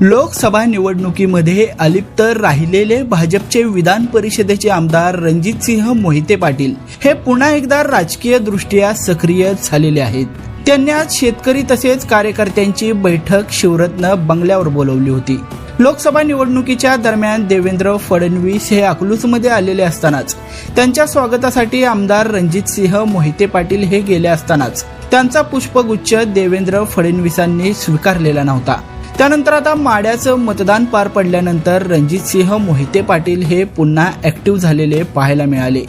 लोकसभा निवडणुकीमध्ये अलिप्त राहिलेले भाजपचे विधान परिषदेचे आमदार रणजितसिंह मोहिते पाटील हे पुन्हा एकदा राजकीय दृष्ट्या सक्रिय झालेले आहेत. त्यांनी आज शेतकरी तसेच कार्यकर्त्यांची बैठक शिवरत्न बंगल्यावर बोलवली होती. लोकसभा निवडणुकीच्या दरम्यान देवेंद्र फडणवीस हे अकलूजमध्ये आलेले असतानाच त्यांच्या स्वागतासाठी आमदार रणजितसिंह मोहिते पाटील हे गेले असतानाच त्यांचा पुष्पगुच्छ देवेंद्र फडणवीसांनी स्वीकारलेला नव्हता. त्यानंतर आता माड्याचं मतदान पार पडल्यानंतर रणजितसिंह मोहिते पाटील हे पुन्हा ऍक्टिव्ह झालेले पाहायला मिळाले.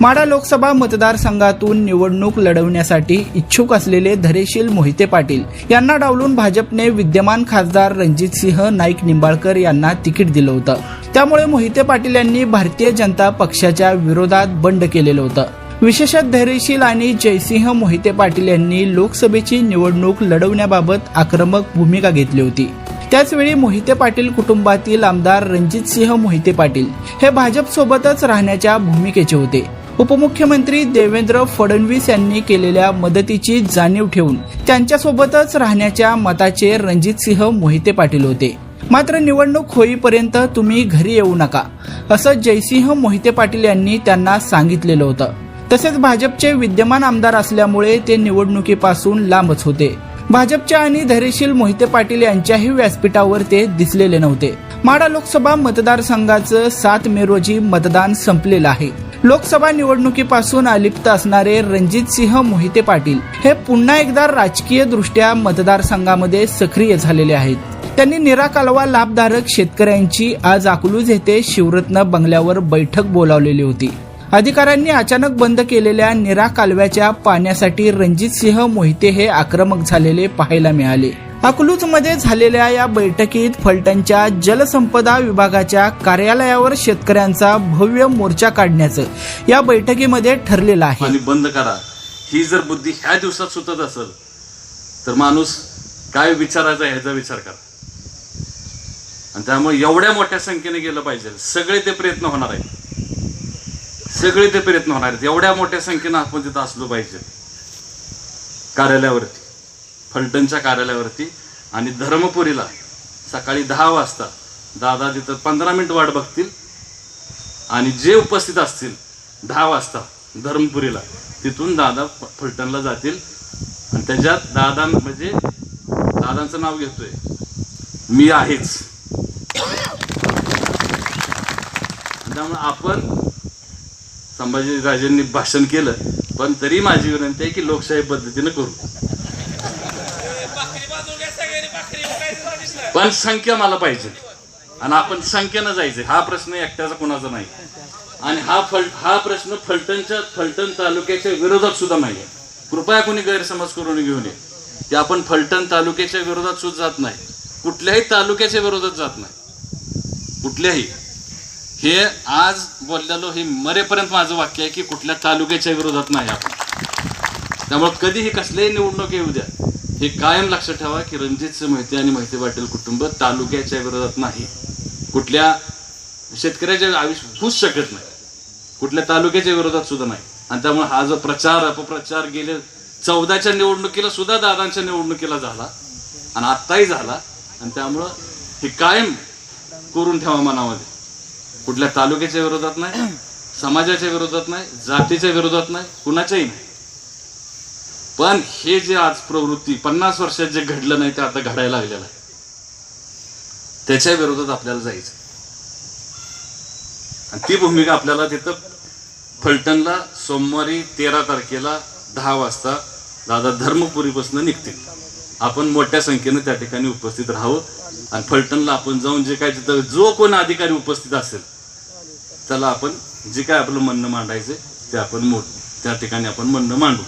माडा लोकसभा मतदारसंघातून निवडणूक लढवण्यासाठी इच्छुक असलेले धरेशील मोहिते पाटील यांना डावलून भाजपने विद्यमान खासदार रणजितसिंह नाईक निंबाळकर यांना तिकीट दिलं होतं. त्यामुळे मोहिते पाटील यांनी भारतीय जनता पक्षाच्या विरोधात बंड केलेलं होतं. विशेषत धैर्यशील आणि जयसिंह मोहिते पाटील यांनी लोकसभेची निवडणूक लढवण्याबाबत आक्रमक भूमिका घेतली होती. त्याचवेळी मोहिते पाटील कुटुंबातील आमदार रणजितसिंह मोहिते पाटील हे भाजप सोबतच राहण्याच्या भूमिकेचे होते. उपमुख्यमंत्री देवेंद्र फडणवीस यांनी केलेल्या मदतीची जाणीव ठेवून त्यांच्यासोबतच राहण्याच्या मताचे रणजितसिंह मोहिते पाटील होते. मात्र निवडणूक होईपर्यंत तुम्ही घरी येऊ नका असं जयसिंह मोहिते पाटील यांनी त्यांना सांगितलेलं होतं. तसेच भाजपचे विद्यमान आमदार असल्यामुळे ते निवडणुकीपासून लांबच होते. भाजपच्या आणि धैर्यशील मोहिते पाटील यांच्याही व्यासपीठावर ते दिसलेले नव्हते. माडा लोकसभा मतदारसंघाचं सात मे रोजी मतदान संपलेलं आहे. लोकसभा निवडणुकीपासून अलिप्त असणारे रणजित सिंह मोहिते पाटील हे पुन्हा एकदा राजकीय दृष्ट्या मतदारसंघामध्ये सक्रिय झालेले आहेत. त्यांनी निराकालवा लाभधारक शेतकऱ्यांची आज अकलूज येथे शिवरत्न बंगल्यावर बैठक बोलावलेली होती. अधिकाऱ्यांनी अचानक बंद केलेल्या निरा कालव्याच्या पाण्यासाठी रणजित सिंह मोहिते हे आक्रमक झालेले पाहायला मिळाले. अकलूजमध्ये झालेल्या या बैठकीत फलटणच्या जलसंपदा विभागाच्या कार्यालयावर शेतकऱ्यांचा भव्य मोर्चा काढण्याचं या बैठकीमध्ये ठरलेलं आहे. पाणी बंद करा. ही जर बुद्धी ह्या दिवसात सुचत असेल तर माणूस काय विचारायचा ह्याचा विचार करा. आणि त्यामुळे एवढ्या मोठ्या संख्येने गेलं पाहिजे. सगळे ते प्रयत्न होणार आहेत. सगळे ते प्रयत्न होणार आहेत. एवढ्या मोठ्या संख्येनं आपण तिथं असलो पाहिजे. कार्यालयावरती. फलटणच्या कार्यालयावरती. आणि धर्मपुरीला सकाळी दहा वाजता दादा तिथं पंधरा मिनिट वाट बघतील आणि जे उपस्थित असतील दहा वाजता धर्मपुरीला तिथून दादा फलटणला जातील. आणि त्याच्यात दादा म्हणजे दादांचं नाव घेतोय. मी आहेच. त्यामुळे आपण संभाजीराजेंनी भाषण केलं पण तरी माझी विनंती आहे की लोकशाही पद्धतीनं करू. पण संख्या मला पाहिजे. आणि आपण संख्येनं जायचं. हा प्रश्न एकट्याचा कोणाचा नाही. आणि हा फल हा प्रश्न फलटणच्या फलटण तालुक्याच्या विरोधात सुद्धा नाही आहे. कृपया कोणी गैरसमज करून घेऊ नये की आपण फलटण तालुक्याच्या विरोधात सुद्धा जात नाही. कुठल्याही तालुक्याच्या विरोधात जात नाही. कुठल्याही. हे आज बोललेलो हे मरेपर्यंत माझं वाक्य आहे की कुठल्या तालुक्याच्या विरोधात नाही आपण. त्यामुळे कधीही कसल्याही निवडणूक येऊ द्या. हे कायम लक्षात ठेवा की रणजित मोहिते आणि मोहिते पाटील कुटुंब तालुक्याच्या विरोधात नाही. कुठल्या शेतकऱ्याच्या आयुष्य होऊच शकत नाही. कुठल्या तालुक्याच्या विरोधात सुद्धा नाही. आणि त्यामुळे हा जो प्रचार अपप्रचार गेले चौदाच्या निवडणुकीला सुद्धा दादांच्या निवडणुकीला झाला. आणि आत्ताही झाला. आणि त्यामुळं हे कायम करून ठेवा मनामध्ये. कुठल्या तालुक्याच्या विरोधात नाही समाजाच्या विरोधात नाही जातीच्या विरोधात नाही कुणाच्याही नाही. पण हे जे आज प्रवृत्ती पन्नास वर्षात जे घडलं नाही ते आता घडायला लागलेलं आहे. त्याच्या विरोधात आपल्याला जायचं आणि ती भूमिका आपल्याला तिथं फलटणला सोमवारी तेरा तारखेला दहा वाजता दादा धर्मपुरीपासून निघतील. आपण मोठ्या संख्येनं त्या ठिकाणी उपस्थित राहू. आणि फलटणला आपण जाऊन जे काय तिथं जो कोण अधिकारी उपस्थित असेल त्याला आपण जे काय आपलं म्हणणं मांडायचं ते आपण मो त्या ठिकाणी आपण म्हणणं मांडू.